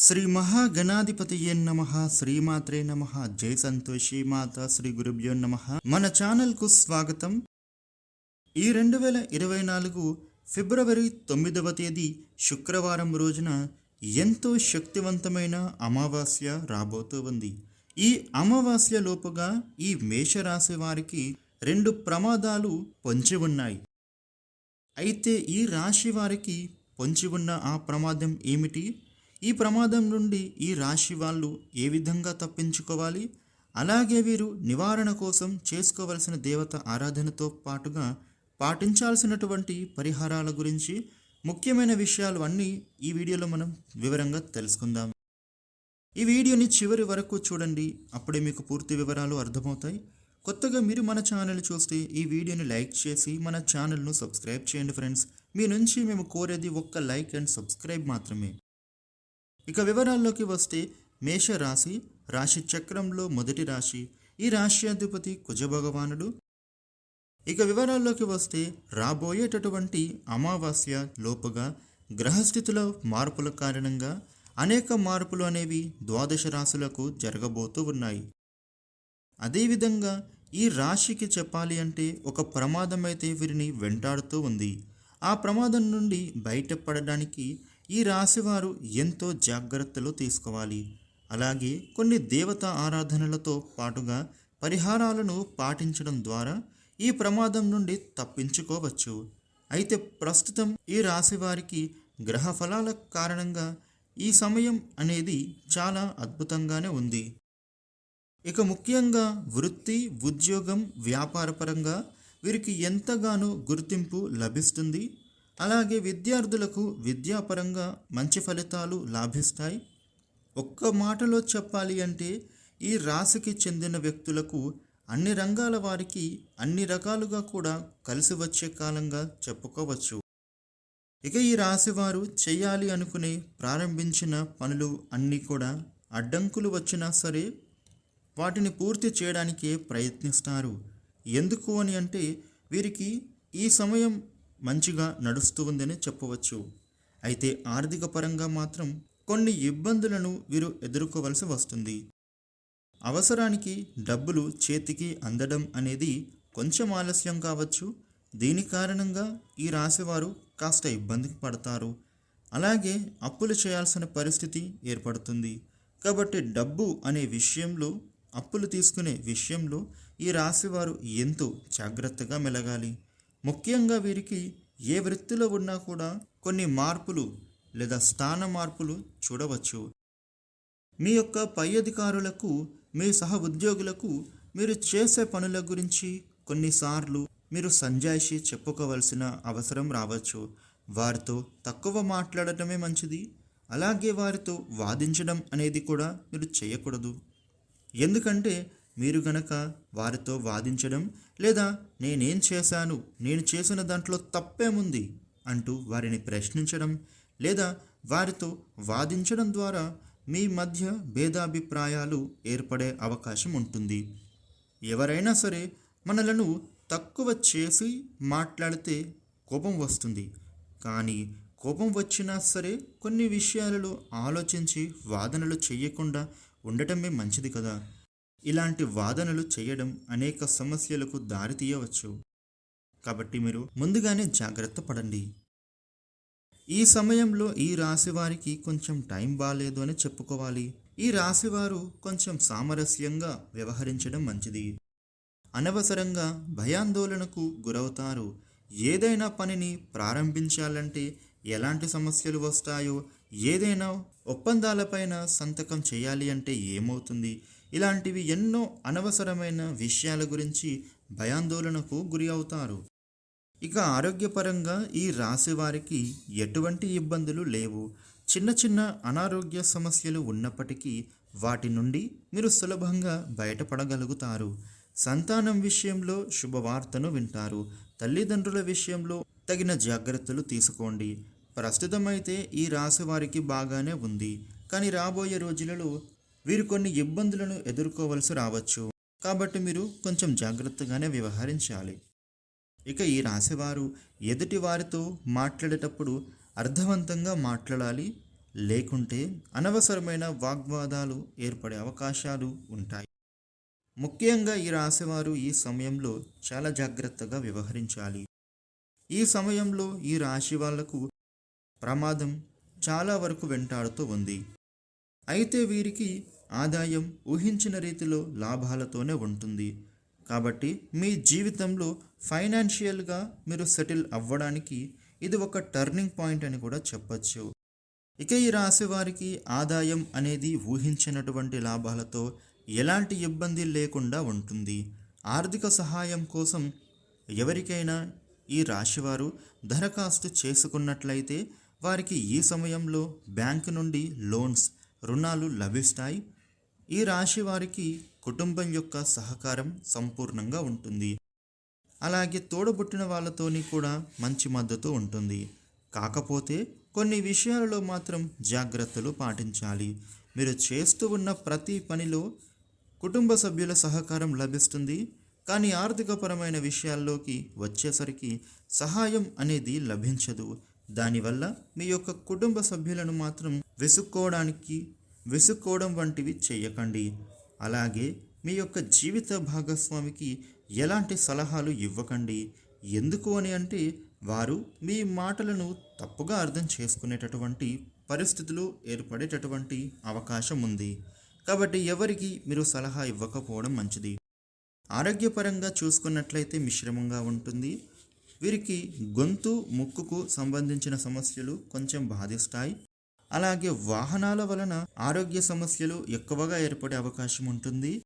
శ్రీ మహాగణాధిపతియే నమ? శ్రీమాత్రే నమ. జై సంతోషి మాత శ్రీ గురుభ్యో నమ. మన ఛానల్కు స్వాగతం. ఈ రెండు వేల ఇరవై నాలుగు ఫిబ్రవరి తొమ్మిదవ తేదీ శుక్రవారం రోజున ఎంతో శక్తివంతమైన అమావాస్య రాబోతూ ఉంది. ఈ అమావాస్య లోపుగా ఈ మేషరాశి వారికి రెండు ప్రమాదాలు పొంచి ఉన్నాయి. అయితే ఈ రాశి వారికి పొంచి ఉన్న ఆ ప్రమాదం ఏమిటి? ఈ ప్రమాదం నుండి ఈ రాశి వాళ్ళు ఏ విధంగా తప్పించుకోవాలి? అలాగే వీరు నివారణ కోసం చేసుకోవలసిన దేవత ఆరాధనతో పాటుగా పాటించాల్సినటువంటి పరిహారాల గురించి ముఖ్యమైన విషయాలు అన్నీ ఈ వీడియోలో మనం వివరంగా తెలుసుకుందాం. ఈ వీడియోని చివరి వరకు చూడండి అప్పుడే మీకు పూర్తి వివరాలు అర్థమవుతాయి. కొత్తగా మీరు మన ఛానల్ చూస్తే ఈ వీడియోని లైక్ చేసి మన ఛానల్ను సబ్స్క్రైబ్ చేయండి ఫ్రెండ్స్. మీ నుంచి మేము కోరేది ఒక్క లైక్ అండ్ సబ్స్క్రైబ్ మాత్రమే. ఇక వివరాల్లోకి వస్తే మేష రాశి రాశి చక్రంలో మొదటి రాశి ఈ రాశి అధిపతి కుజభగవానుడు. ఇక వివరాల్లోకి వస్తే రాబోయేటటువంటి అమావాస్య లోపుగా గ్రహస్థితిలో మార్పుల కారణంగా అనేక మార్పులు అనేవి ద్వాదశ రాశులకు జరగబోతూ ఉన్నాయి. అదేవిధంగా ఈ రాశికి చెప్పాలి అంటే ఒక ప్రమాదం అయితే వీరిని వెంటాడుతూ ఉంది. ఆ ప్రమాదం నుండి బయటపడడానికి ఈ రాశివారు ఎంతో జాగ్రత్తలు తీసుకోవాలి. అలాగే కొన్ని దేవత ఆరాధనలతో పాటుగా పరిహారాలను పాటించడం ద్వారా ఈ ప్రమాదం నుండి తప్పించుకోవచ్చు. అయితే ప్రస్తుతం ఈ రాశి వారికి గ్రహ ఫలాల కారణంగా ఈ సమయం అనేది చాలా అద్భుతంగానే ఉంది. ఇక ముఖ్యంగా వృత్తి ఉద్యోగం వ్యాపారపరంగా వీరికి ఎంతగానో గుర్తింపు లభిస్తుంది. అలాగే విద్యార్థులకు విద్యాపరంగా మంచి ఫలితాలు లాభిస్తాయి. ఒక్క మాటలో చెప్పాలి అంటే ఈ రాశికి చెందిన వ్యక్తులకు అన్ని రంగాల వారికి అన్ని రకాలుగా కూడా కలిసి వచ్చే కాలంగా చెప్పుకోవచ్చు. ఇక ఈ రాశి వారు చేయాలి అనుకునే ప్రారంభించిన పనులు అన్నీ కూడా అడ్డంకులు వచ్చినా సరే వాటిని పూర్తి చేయడానికే ప్రయత్నిస్తారు. ఎందుకు అని అంటే వీరికి ఈ సమయం మంచిగా నడుస్తూ ఉందని చెప్పవచ్చు. అయితే ఆర్థిక పరంగా మాత్రం కొన్ని ఇబ్బందులను వీరు ఎదుర్కోవలసి వస్తుంది. అవసరానికి డబ్బులు చేతికి అందడం అనేది కొంచెం ఆలస్యం కావచ్చు. దీని కారణంగా ఈ రాశివారు కాస్త ఇబ్బందికి పడతారు. అలాగే అప్పులు చేయాల్సిన పరిస్థితి ఏర్పడుతుంది. కాబట్టి డబ్బు అనే విషయంలో అప్పులు తీసుకునే విషయంలో ఈ రాశివారు ఎంతో జాగ్రత్తగా మెలగాలి. ముఖ్యంగా వీరికి ఏ వృత్తిలో ఉన్నా కూడా కొన్ని మార్పులు లేదా స్థాన మార్పులు చూడవచ్చు. మీ యొక్క పై అధికారులకు మీ సహ ఉద్యోగులకు మీరు చేసే పనుల గురించి కొన్నిసార్లు మీరు సంజాయిషి చెప్పుకోవలసిన అవసరం రావచ్చు. వారితో తక్కువ మాట్లాడటమే మంచిది. అలాగే వారితో వాదించడం అనేది కూడా మీరు చేయకూడదు. ఎందుకంటే మీరు గనక వారితో వాదించడం లేదా నేనేం చేశాను నేను చేసిన దాంట్లో తప్పేముంది అంటూ వారిని ప్రశ్నించడం లేదా వారితో వాదించడం ద్వారా మీ మధ్య భేదాభిప్రాయాలు ఏర్పడే అవకాశం ఉంటుంది. ఎవరైనా సరే మనలను తక్కువ చేసి మాట్లాడితే కోపం వస్తుంది. కానీ కోపం వచ్చినా సరే కొన్ని విషయాలలో ఆలోచించి వాదనలు చేయకుండా ఉండటమే మంచిది కదా. ఇలాంటి వాదనలు చేయడం అనేక సమస్యలకు దారితీయవచ్చు కాబట్టి మీరు ముందుగానే జాగ్రత్త పడండి. ఈ సమయంలో ఈ రాశి వారికి కొంచెం టైం బాగాలేదు అని చెప్పుకోవాలి. ఈ రాశివారు కొంచెం సామరస్యంగా వ్యవహరించడం మంచిది. అనవసరంగా భయాందోళనకు గురవుతారు. ఏదైనా పనిని ప్రారంభించాలంటే ఎలాంటి సమస్యలు వస్తాయో ఏదైనా ఒప్పందాలపైన సంతకం చేయాలి అంటే ఏమవుతుంది? ఇలాంటివి ఎన్నో అనవసరమైన విషయాల గురించి భయాందోళనకు గురి అవుతారు. ఇక ఆరోగ్యపరంగా ఈ రాశి వారికి ఎటువంటి ఇబ్బందులు లేవు. చిన్న చిన్న అనారోగ్య సమస్యలు ఉన్నప్పటికీ వాటి నుండి మీరు సులభంగా బయటపడగలుగుతారు. సంతానం విషయంలో శుభవార్తను వింటారు. తల్లిదండ్రుల విషయంలో తగిన జాగ్రత్తలు తీసుకోండి. ప్రస్తుతం అయితే ఈ రాశి వారికి బాగానే ఉంది. కానీ రాబోయే రోజులలో వీరు కొన్ని ఇబ్బందులను ఎదుర్కోవలసి రావచ్చు. కాబట్టి మీరు కొంచెం జాగ్రత్తగానే వ్యవహరించాలి. ఇక ఈ రాశివారు ఎదుటి వారితో మాట్లాడేటప్పుడు అర్థవంతంగా మాట్లాడాలి. లేకుంటే అనవసరమైన వాగ్వాదాలు ఏర్పడే అవకాశాలు ఉంటాయి. ముఖ్యంగా ఈ రాశివారు ఈ సమయంలో చాలా జాగ్రత్తగా వ్యవహరించాలి. ఈ సమయంలో ఈ రాశి వాళ్ళకు ప్రమాదం చాలా వరకు వెంటాడుతూ ఉంది. అయితే వీరికి ఆదాయం ఊహించిన రీతిలో లాభాలతోనే ఉంటుంది. కాబట్టి మీ జీవితంలో ఫైనాన్షియల్గా మీరు సెటిల్ అవ్వడానికి ఇది ఒక టర్నింగ్ పాయింట్ అని కూడా చెప్పచ్చు. ఇక ఈ రాశి వారికి ఆదాయం అనేది ఊహించినటువంటి లాభాలతో ఎలాంటి ఇబ్బంది లేకుండా ఉంటుంది. ఆర్థిక సహాయం కోసం ఎవరికైనా ఈ రాశివారు దరఖాస్తు చేసుకున్నట్లయితే వారికి ఈ సమయంలో బ్యాంకు నుండి లోన్స్ రుణాలు లభిస్తాయి. ఈ రాశి వారికి కుటుంబం యొక్క సహకారం సంపూర్ణంగా ఉంటుంది. అలాగే తోడబుట్టిన వాళ్ళతోని కూడా మంచి మద్దతు ఉంటుంది. కాకపోతే కొన్ని విషయాలలో మాత్రం జాగ్రత్తలు పాటించాలి. మీరు చేస్తూ ఉన్న ప్రతి పనిలో కుటుంబ సభ్యుల సహకారం లభిస్తుంది. కానీ ఆర్థికపరమైన విషయాల్లోకి వచ్చేసరికి సహాయం అనేది లభించదు. దానివల్ల మీ యొక్క కుటుంబ సభ్యులను మాత్రం వెసుక్కోవడానికి విసుక్కోవడం వంటివి చేయకండి అలాగే మీ యొక్క జీవిత భాగస్వామికి ఎలాంటి సలహాలు ఇవ్వకండి? ఎందుకు అని అంటే వారు మీ మాటలను తప్పుగా అర్థం చేసుకునేటటువంటి పరిస్థితులు ఏర్పడేటటువంటి అవకాశం ఉంది. కాబట్టి ఎవరికి మీరు సలహా ఇవ్వకపోవడం మంచిది. ఆరోగ్యపరంగా చూసుకున్నట్లయితే మిశ్రమంగా ఉంటుంది. వీరికి గొంతు ముక్కుకు సంబంధించిన సమస్యలు కొంచెం బాధిస్తాయి. అలాగే వాహనాల వలన ఆరోగ్య సమస్యలు ఎక్కువగా ఏర్పడే అవకాశం ఉంటుంది.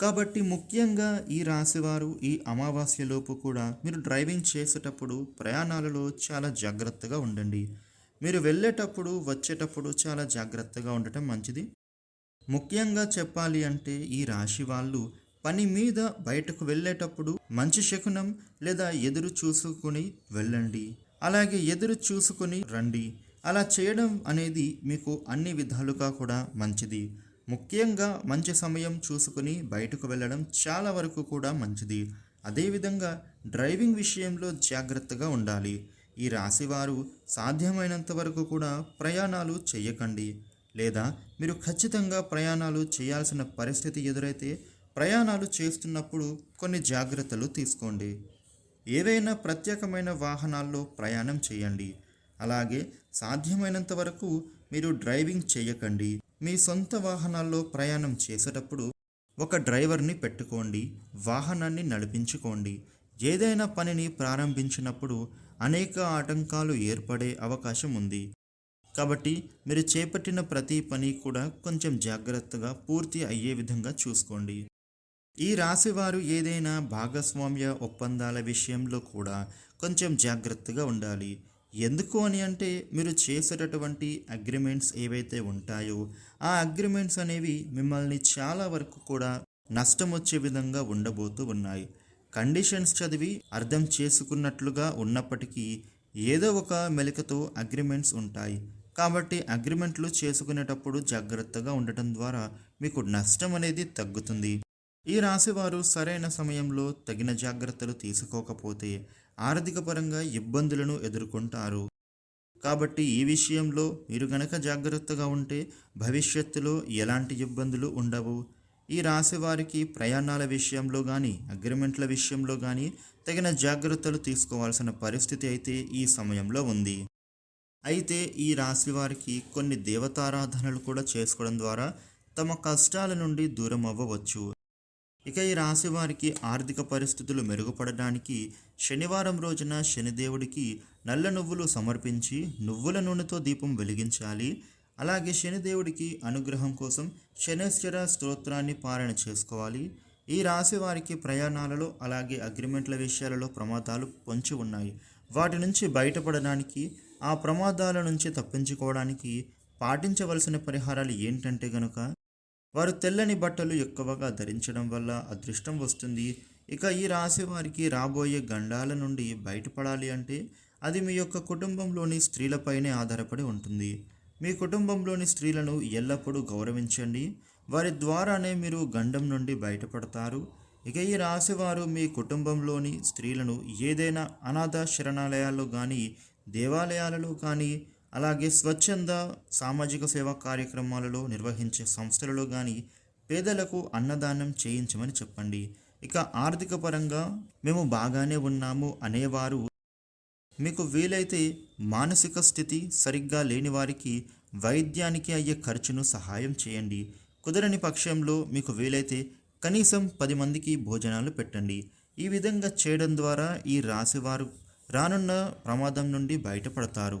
కాబట్టి ముఖ్యంగా ఈ రాశివారు ఈ అమావాస్యలోపు కూడా మీరు డ్రైవింగ్ చేసేటప్పుడు ప్రయాణాలలో చాలా జాగ్రత్తగా ఉండండి. మీరు వెళ్ళేటప్పుడు వచ్చేటప్పుడు చాలా జాగ్రత్తగా ఉండటం మంచిది. ముఖ్యంగా చెప్పాలి అంటే ఈ రాశి వాళ్ళు పని మీద బయటకు వెళ్ళేటప్పుడు మంచి శకునం లేదా ఎదురు చూసుకుని వెళ్ళండి. అలాగే ఎదురు చూసుకుని రండి. అలా చేయడం అనేది మీకు అన్ని విధాలుగా కూడా మంచిది. ముఖ్యంగా మంచి సమయం చూసుకుని బయటకు వెళ్ళడం చాలా వరకు కూడా మంచిది. అదేవిధంగా డ్రైవింగ్ విషయంలో జాగ్రత్తగా ఉండాలి. ఈ రాశివారు సాధ్యమైనంత వరకు కూడా ప్రయాణాలు చేయకండి. లేదా మీరు ఖచ్చితంగా ప్రయాణాలు చేయాల్సిన పరిస్థితి ఎదురైతే ప్రయాణాలు చేస్తున్నప్పుడు కొన్ని జాగ్రత్తలు తీసుకోండి. ఏవైనా ప్రత్యేకమైన వాహనాల్లో ప్రయాణం చేయండి. అలాగే సాధ్యమైనంత వరకు మీరు డ్రైవింగ్ చేయకండి. మీ సొంత వాహనాల్లో ప్రయాణం చేసేటప్పుడు ఒక డ్రైవర్ని పెట్టుకోండి వాహనాన్ని నడిపించుకోండి. ఏదైనా పనిని ప్రారంభించినప్పుడు అనేక ఆటంకాలు ఏర్పడే అవకాశం ఉంది. కాబట్టి మీరు చేపట్టిన ప్రతి పని కూడా కొంచెం జాగ్రత్తగా పూర్తి అయ్యే విధంగా చూసుకోండి. ఈ రాశివారు ఏదైనా భాగస్వామ్య ఒప్పందాల విషయంలో కూడా కొంచెం జాగ్రత్తగా ఉండాలి. ఎందుకు అని అంటే మీరు చేసేటటువంటి అగ్రిమెంట్స్ ఏవైతే ఉంటాయో ఆ అగ్రిమెంట్స్ అనేవి మిమ్మల్ని చాలా వరకు కూడా నష్టం వచ్చే విధంగా ఉండబోతూ ఉన్నాయి. కండిషన్స్ చదివి అర్థం చేసుకున్నట్లుగా ఉన్నప్పటికీ ఏదో ఒక మెలికతో అగ్రిమెంట్స్ ఉంటాయి. కాబట్టి అగ్రిమెంట్లు చేసుకునేటప్పుడు జాగ్రత్తగా ఉండటం ద్వారా మీకు నష్టం అనేది తగ్గుతుంది. ఈ రాశివారు సరైన సమయంలో తగిన జాగ్రత్తలు తీసుకోకపోతే ఆర్థిక పరంగా ఇబ్బందులను ఎదుర్కొంటారు. కాబట్టి ఈ విషయంలో మీరు గనక జాగ్రత్తగా ఉంటే భవిష్యత్తులో ఎలాంటి ఇబ్బందులు ఉండవు. ఈ రాశి వారికి ప్రయాణాల విషయంలో కానీ అగ్రిమెంట్ల విషయంలో కానీ తగిన జాగ్రత్తలు తీసుకోవాల్సిన పరిస్థితి అయితే ఈ సమయంలో ఉంది. అయితే ఈ రాశి వారికి కొన్ని దేవతారాధనలు కూడా చేసుకోవడం ద్వారా తమ కష్టాల నుండి దూరం అవ్వవచ్చు ఇక ఈ రాశి వారికి ఆర్థిక పరిస్థితులు మెరుగుపడడానికి శనివారం రోజున శనిదేవుడికి నల్ల నువ్వులు సమర్పించి నువ్వుల నూనెతో దీపం వెలిగించాలి. అలాగే శనిదేవుడికి అనుగ్రహం కోసం శనేశ్వర స్తోత్రాన్ని పారాయణ చేసుకోవాలి. ఈ రాశి వారికి ప్రయాణాలలో అలాగే అగ్రిమెంట్ల విషయాలలో ప్రమాదాలు పొంచి ఉన్నాయి. వాటి నుంచి బయటపడడానికి ఆ ప్రమాదాల నుంచి తప్పించుకోవడానికి పాటించవలసిన పరిహారాలు ఏంటంటే గనుక వారు తెల్లని బట్టలు ఎక్కువగా ధరించడం వల్ల అదృష్టం వస్తుంది. ఇక ఈ రాశి వారికి రాబోయే గండాల నుండి బయటపడాలి అంటే అది మీ యొక్క కుటుంబంలోని స్త్రీలపైనే ఆధారపడి ఉంటుంది. మీ కుటుంబంలోని స్త్రీలను ఎల్లప్పుడూ గౌరవించండి. వారి ద్వారానే మీరు గండం నుండి బయటపడతారు. ఇక ఈ రాశివారు మీ కుటుంబంలోని స్త్రీలను ఏదైనా అనాథ శరణాలయాల్లో కానీ దేవాలయాలలో కానీ అలాగే స్వచ్ఛంద సామాజిక సేవా కార్యక్రమాలలో నిర్వహించే సంస్థలలో కానీ పేదలకు అన్నదానం చేయించమని చెప్పండి. ఇక ఆర్థిక పరంగా మేము బాగానే ఉన్నాము అనేవారు మీకు వీలైతే మానసిక స్థితి సరిగ్గా లేని వారికి వైద్యానికి అయ్యే ఖర్చును సహాయం చేయండి. కుదరని పక్షంలో మీకు వీలైతే కనీసం పది మందికి భోజనాలు పెట్టండి. ఈ విధంగా చేయడం ద్వారా ఈ రాశివారు రానున్న ప్రమాదం నుండి బయటపడతారు.